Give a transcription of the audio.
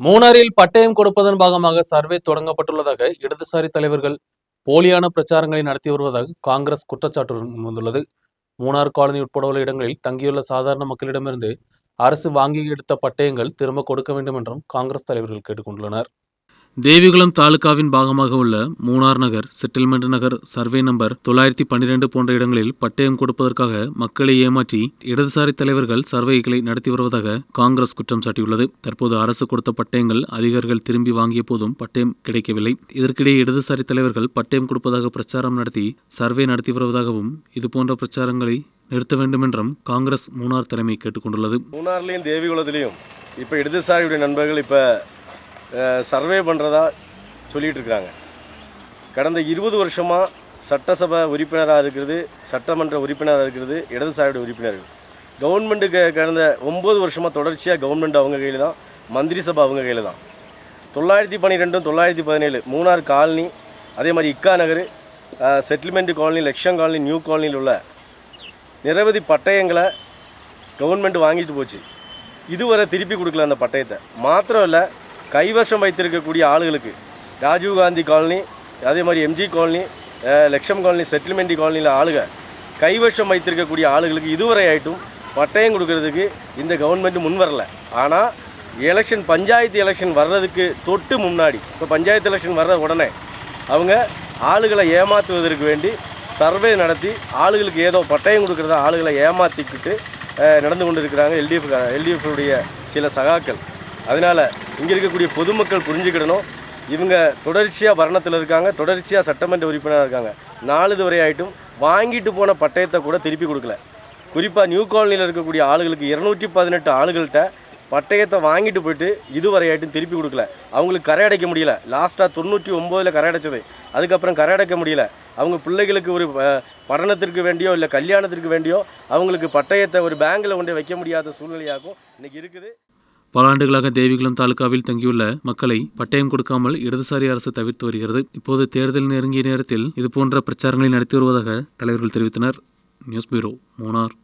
மூணாறில் பட்டயம் கொடுப்பதன் பாகமாக சர்வே தொடங்கப்பட்டுள்ளதாக இடதுசாரி தலைவர்கள் போலியான பிரச்சாரங்களை நடத்தி வருவதாக காங்கிரஸ் குற்றச்சாட்டு வந்துள்ளது மூணார் காலனி உட்பட உள்ள இடங்களில் தங்கியுள்ள சாதாரண மக்களிடமிருந்து அரசு வாங்கி எடுத்த பட்டயங்கள் திரும்ப கொடுக்க வேண்டும் என்றும் காங்கிரஸ் தலைவர்கள் கேட்டுக்கொண்டுள்ளனர். தேவிகுளம் தாலுகாவின் பாகமாக உள்ள Munnar Nagar settlement Nagar survey number தொள்ளாயிரத்தி பன்னிரண்டு போன்ற இடங்களில் பட்டயம் கொடுப்பதற்காக மக்களை ஏமாற்றி இடதுசாரி தலைவர்கள் சர்வேகளை நடத்தி வருவதாக காங்கிரஸ் குற்றம் சாட்டியுள்ளது. தற்போது அரசு கொடுத்த பட்டயங்கள் அதிகாரிகள் திரும்பி வாங்கிய போதும் பட்டயம் கிடைக்கவில்லை. இதற்கிடையே இடதுசாரி தலைவர்கள் பட்டயம் கொடுப்பதாக பிரச்சாரம் நடத்தி சர்வே நடத்தி வருவதாகவும் இதுபோன்ற பிரச்சாரங்களை நிறுத்த வேண்டும் என்றும் காங்கிரஸ் மூணார் தலைமை கேட்டுக்கொண்டுள்ளது. மூணார்லேயும் தேவிகுளத்திலையும் இப்போ இடதுசாரியுடைய நண்பர்கள் இப்போ சர்வே பண்ணுறதா சொல்லிகிட்ருக்காங்க கடந்த இருபது வருஷமாக சட்டசபை உறுப்பினராக இருக்கிறது சட்டமன்ற உறுப்பினராக இருக்கிறது இடதுசாரியோட உறுப்பினர்கள். கவர்மெண்ட்டுக்கு கடந்த ஒம்பது வருஷமாக தொடர்ச்சியாக கவர்மெண்ட் அவங்க கையில் தான் மந்திரி சபை அவங்க கையில் தான். தொள்ளாயிரத்தி பன்னிரெண்டும் தொள்ளாயிரத்தி பதினேழு மூணார் காலனி அதே மாதிரி இக்கா Nagar settlement colony Laksham colony new காலனியில் உள்ள நிரவதி பட்டயங்களை கவர்மெண்ட் வாங்கிட்டு போச்சு. இதுவரை திருப்பி கொடுக்கல அந்த பட்டயத்தை. மாத்திரம் இல்லை கைவசம் வைத்திருக்கக்கூடிய ஆளுகளுக்கு ராஜீவ் காந்தி காலனி அதே மாதிரி எம்ஜி காலனி அஹ், லக்ஷம் காலனி செட்டில்மெண்ட் காலனியில் ஆளுக கைவசம் வைத்திருக்கக்கூடிய ஆளுகளுக்கு இதுவரை ஆகிட்டும் பட்டயம் கொடுக்கறதுக்கு இந்த கவர்மெண்ட் முன் வரல. ஆனால் எலெக்ஷன் பஞ்சாயத்து எலெக்ஷன் வர்றதுக்கு தொட்டு முன்னாடி இப்போ பஞ்சாயத்து எலெக்ஷன் வர்ற உடனே அவங்க ஆளுகளை ஏமாற்றுவதற்கு வேண்டி சர்வே நடத்தி ஆளுகளுக்கு ஏதோ பட்டயம் கொடுக்குறதா ஆளுகளை ஏமாற்றிக்கிட்டு நடந்து கொண்டு இருக்கிறாங்க எல்டிஎஃப் எல்டிஎஃப் சில சகாக்கள். அதனால் இங்கே இருக்கக்கூடிய பொதுமக்கள் புரிஞ்சுக்கிடணும். இவங்க தொடர்ச்சியாக வரணத்தில் இருக்காங்க தொடர்ச்சியாக சட்டமன்ற உறுப்பினராக இருக்காங்க. நாலு வரை ஆயிட்டும் வாங்கிட்டு போன பட்டயத்தை கூட திருப்பி கொடுக்கல. குறிப்பாக நியூ காலனியில் இருக்கக்கூடிய ஆளுகளுக்கு இருநூற்றி பதினெட்டு ஆளுகள்கிட்ட பட்டயத்தை வாங்கிட்டு போயிட்டு இதுவரை வரையாயிட்டும் திருப்பி கொடுக்கல. அவங்களுக்கு கரை அடைக்க முடியல. லாஸ்ட்டாக தொண்ணூற்றி ஒம்போதில் கரை அடைச்சது. அதுக்கப்புறம் கரை அடைக்க முடியல. அவங்க பிள்ளைகளுக்கு ஒரு படனத்திற்கு வேண்டியோ இல்லை கல்யாணத்திற்கு வேண்டியோ அவங்களுக்கு பட்டயத்தை ஒரு பேங்கில் கொண்டு வைக்க முடியாத சூழ்நிலையாகும் இன்றைக்கி இருக்குது. பல ஆண்டுகளாக தேவிகுளம் தாலுகாவில் தங்கியுள்ள மக்களை பட்டயம் கொடுக்காமல் இடதுசாரி அரசு தவிர்த்து வருகிறது. இப்போது தேர்தல் நெருங்கிய நேரத்தில் இதுபோன்ற பிரச்சாரங்களை நடத்தி வருவதாக தலைவர்கள் தெரிவித்தனர். News bureau Munnar